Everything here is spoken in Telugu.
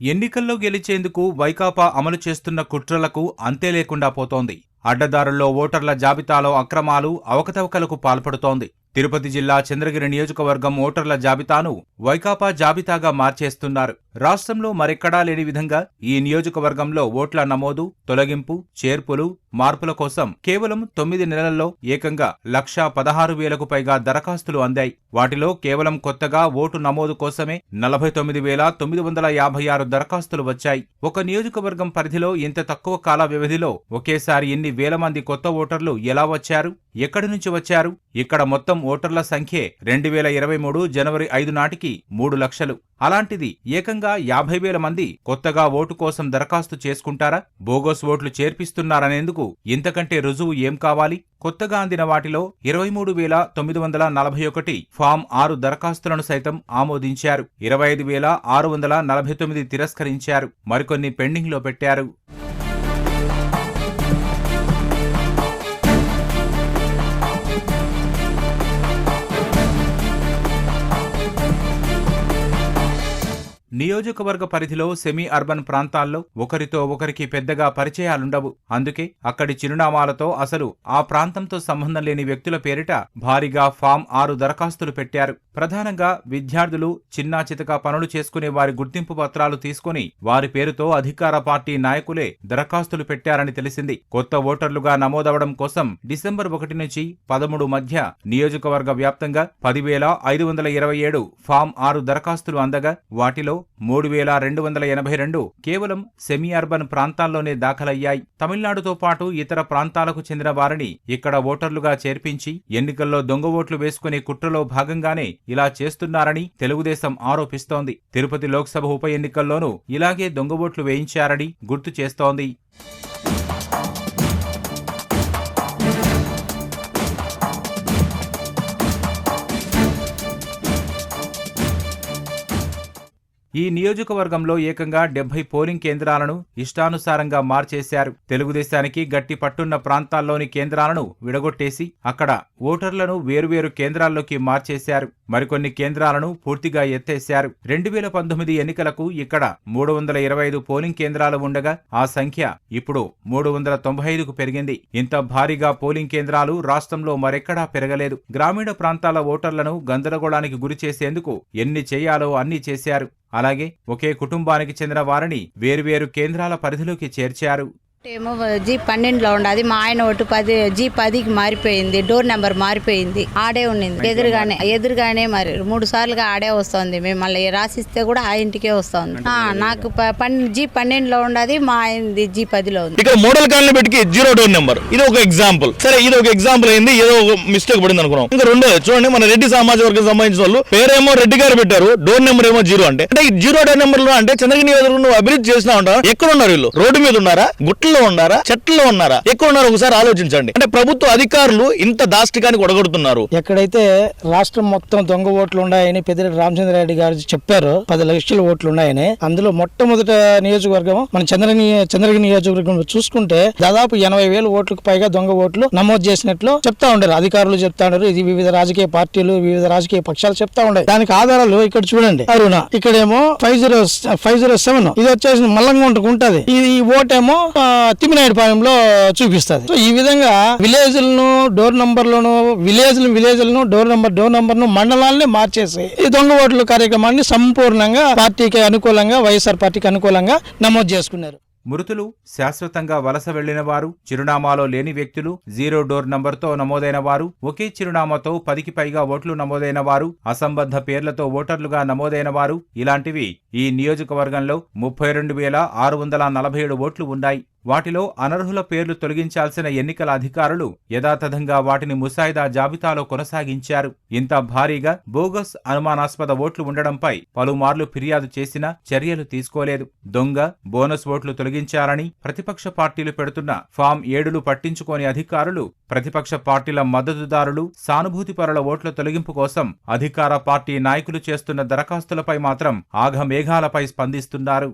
ఎన్నికల్లో గెలిచేందుకు వైకాపా అమలు చేస్తున్న కుట్రలకు అంతే లేకుండా పోతోంది. అడ్డదారుల్లో ఓటర్ల జాబితాలో అక్రమాలు అవకతవకలకు పాల్పడుతోంది. తిరుపతి జిల్లా చంద్రగిరి నియోజకవర్గం ఓటర్ల జాబితాను వైకాపా జాబితాగా మార్చేస్తున్నారు. రాష్ట్రంలో మరెక్కడా లేని విధంగా ఈ నియోజకవర్గంలో ఓట్ల నమోదు తొలగింపు చేర్పులు మార్పుల కోసం కేవలం తొమ్మిది నెలల్లో ఏకంగా లక్షా పదహారు వేలకు పైగా దరఖాస్తులు అందాయి. వాటిలో కేవలం కొత్తగా ఓటు నమోదు కోసమే నలభై తొమ్మిది వేల తొమ్మిది వందల యాభై ఆరు దరఖాస్తులు వచ్చాయి. ఒక నియోజకవర్గం పరిధిలో ఇంత తక్కువ కాల వ్యవధిలో ఒకేసారి ఎన్ని వేల మంది కొత్త ఓటర్లు ఎలా వచ్చారు? ఎక్కడి నుంచి వచ్చారు? ఇక్కడ మొత్తం ఓటర్ల సంఖ్యే రెండు వేల ఇరవై మూడు జనవరి ఐదు నాటికి మూడు లక్షలు. అలాంటిది ఏకంగా యాభై వేల మంది కొత్తగా ఓటు కోసం దరఖాస్తు చేసుకుంటారా? బోగస్ ఓట్లు చేర్పిస్తున్నారనేందుకు ఇంతకంటే రుజువు ఏం కావాలి? కొత్తగా అందిన వాటిలో ఇరవై మూడు వేల తొమ్మిది వందల నలభై ఒకటి ఫామ్ ఆరు దరఖాస్తులను సైతం ఆమోదించారు. ఇరవై ఐదు వేల ఆరు వందల నలభై తొమ్మిది తిరస్కరించారు. మరికొన్ని పెండింగ్లో పెట్టారు. నియోజకవర్గ పరిధిలో సెమీ అర్బన్ ప్రాంతాల్లో ఒకరితో ఒకరికి పెద్దగా పరిచయాలుండవు. అందుకే అక్కడి చిరునామాలతో అసలు ఆ ప్రాంతంతో సంబంధం లేని వ్యక్తుల పేరిట భారీగా ఫామ్ ఆరు దరఖాస్తులు పెట్టారు. ప్రధానంగా విద్యార్థులు చిన్నా చితక పనులు చేసుకునే వారి గుర్తింపు పత్రాలు తీసుకుని వారి పేరుతో అధికార పార్టీ నాయకులే దరఖాస్తులు పెట్టారని తెలిసింది. కొత్త ఓటర్లుగా నమోదవడం కోసం డిసెంబర్ ఒకటి నుంచి పదమూడు మధ్య నియోజకవర్గ వ్యాప్తంగా పదివేల ఐదు వందల ఇరవై ఏడు ఫామ్ ఆరు దరఖాస్తులు అందగా వాటిలో మూడు వేల రెండు వందల ఎనభై రెండు కేవలం సెమీ అర్బన్ ప్రాంతాల్లోనే దాఖలయ్యాయి. తమిళనాడుతో పాటు ఇతర ప్రాంతాలకు చెందిన వారిని ఇక్కడ ఓటర్లుగా చేర్పించి ఎన్నికల్లో దొంగ ఓట్లు వేసుకునే కుట్రలో భాగంగానే ఇలా చేస్తున్నారని తెలుగుదేశం ఆరోపిస్తోంది. తిరుపతి లోక్సభ ఉప ఎన్నికల్లోనూ ఇలాగే దొంగ ఓట్లు వేయించారని గుర్తు చేస్తోంది. ఈ నియోజకవర్గంలో ఏకంగా డెబ్బై పోలింగ్ కేంద్రాలను ఇష్టానుసారంగా మార్చేశారు. తెలుగుదేశానికి గట్టి పట్టున్న ప్రాంతాల్లోని కేంద్రాలను విడగొట్టేసి అక్కడ ఓటర్లను వేరువేరు కేంద్రాల్లోకి మార్చేశారు. మరికొన్ని కేంద్రాలను పూర్తిగా ఎత్తేశారు. రెండు వేల పంతొమ్మిది ఎన్నికలకు ఇక్కడ మూడు వందల ఇరవై ఐదు పోలింగ్ కేంద్రాలు ఉండగా ఆ సంఖ్య ఇప్పుడు మూడు వందల తొంభై ఐదుకు పెరిగింది. ఇంత భారీగా పోలింగ్ కేంద్రాలు రాష్ట్రంలో మరెక్కడా పెరగలేదు. గ్రామీణ ప్రాంతాల ఓటర్లను గందరగోళానికి గురి చేసేందుకు ఎన్ని చేయాలో అన్ని చేశారు. అలాగే ఒకే కుటుంబానికి చెందిన వారిని వేరువేరు కేంద్రాల పరిధిలోకి చేర్చారు. ఏమో జీ పన్నెండులో ఉండదు మా ఆయన ఒకటి పది జీ పదికి మారిపోయింది డోర్ నెంబర్ మారిపోయింది. ఆడే ఉండింది ఎదురుగానే ఎదురుగానే మరి మూడు సార్లుగా ఆడే వస్తుంది. మేము మళ్ళీ రాసిస్తే కూడా ఆ ఇంటికే వస్తుంది. నాకు ప- పన్- జీ పన్నెండులో ఉండదు మా ఆయనది జీ పదిలో ఉంది. ఇక్కడ మోడల్ కాలనీ పెట్టి జీరో డోర్ నెంబర్. ఇది ఒక ఎగ్జాంపుల్. సరే ఇది ఒక ఎగ్జాంపుల్ అయింది ఏదో ఒక మిస్టేక్ పడింది అనుకున్నాం. ఇంకా రెండో చూడండి మన రెడ్డి సామాజిక వర్గం సంబంధించిన వాళ్ళు పేరేమో రెడ్డి గారు పెట్టారు డోర్ నెంబర్ ఏమో జీరో అంటే. అంటే జీరో డోర్ నెంబర్లో అంటే చంద్రగిరి నియోజకవర్గం నువ్వు అభివృద్ధి చేసినా ఉంటా ఎక్కడ ఉన్నారు వీళ్ళు? రోడ్డు మీద ఉన్నారా? గుట్టల్లో ఉన్నారా చెట్లలో ఉన్నారా? ఎక్కడ ఉన్నారు ఒకసారి ఆలోచించండి. అంటే ప్రభుత్వ అధికారులు ఇంత దాష్టికానికి ఒడగొడుతున్నారు. ఎక్కడైతే రాష్ట్రం మొత్తం దొంగ ఓట్లు ఉన్నాయని పెద్దిరెడ్డి రామచంద్రారెడ్డి గారు చెప్పారు పది లక్షల ఓట్లు ఉన్నాయని. అందులో మొట్టమొదట నియోజకవర్గం మన చంద్రగిరి చంద్రగిరి నియోజకవర్గం చూసుకుంటే దాదాపు ఎనభై వేల ఓట్లకు పైగా దొంగ ఓట్లు నమోదు చేసినట్లు చెప్తా ఉండరు. అధికారులు చెప్తా ఉండరు. ఇది వివిధ రాజకీయ పార్టీలు వివిధ రాజకీయ పక్షాలు చెప్తా ఉండే దానికి ఆధారాలు ఇక్కడ చూడండి. అరుణ ఇక్కడేమో five zero five zero seven. ఇది వచ్చేసి మల్లంగా ఉంటుంది. ఇది ఈ ఓటేమో ఏమో తిమ్మినాయుడుపాలెంలో చూపిస్తుంది. సో ఈ విధంగా విలేజ్లను డోర్ నంబర్లను విలేజ్ విలేజ్లను డోర్ నంబర్ డోర్ నంబర్ను మండలాన్ని మార్చేసి ఈ దొంగ ఓట్ల కార్యక్రమాన్ని సంపూర్ణంగా పార్టీకి అనుకూలంగా వైఎస్ఆర్ పార్టీకి అనుకూలంగా నమోదు చేసుకున్నారు. మృతులు శాశ్వతంగా వలస వెళ్ళిన వారు చిరునామాలో లేని వ్యక్తులు జీరో డోర్ నంబర్తో నమోదైన వారు ఒకే చిరునామాతో పదికి పైగా ఓట్లు నమోదైన వారు అసంబద్ధ పేర్లతో ఓటర్లుగా నమోదైన వారు ఇలాంటివి ఈ నియోజకవర్గంలో ముప్పై రెండు వేల ఆరు వందల నలభై ఏడు ఓట్లు ఉన్నాయి. వాటిలో అనర్హుల పేర్లు తొలగించాల్సిన ఎన్నికల అధికారులు యథాతథంగా వాటిని ముసాయిదా జాబితాలో కొనసాగించారు. ఇంత భారీగా బోగస్ అనుమానాస్పద ఓట్లు ఉండడంపై పలుమార్లు ఫిర్యాదు చేసినా చర్యలు తీసుకోలేదు. దొంగ బోనస్ ఓట్లు తొలగించారని ప్రతిపక్ష పార్టీలు పెడుతున్న ఫామ్ ఏడులు పట్టించుకోని అధికారులు ప్రతిపక్ష పార్టీల మద్దతుదారులు సానుభూతిపరుల ఓట్ల తొలగింపు కోసం అధికార పార్టీ నాయకులు చేస్తున్న దరఖాస్తులపై మాత్రం ఆఘమేఘాలపై స్పందిస్తున్నారు.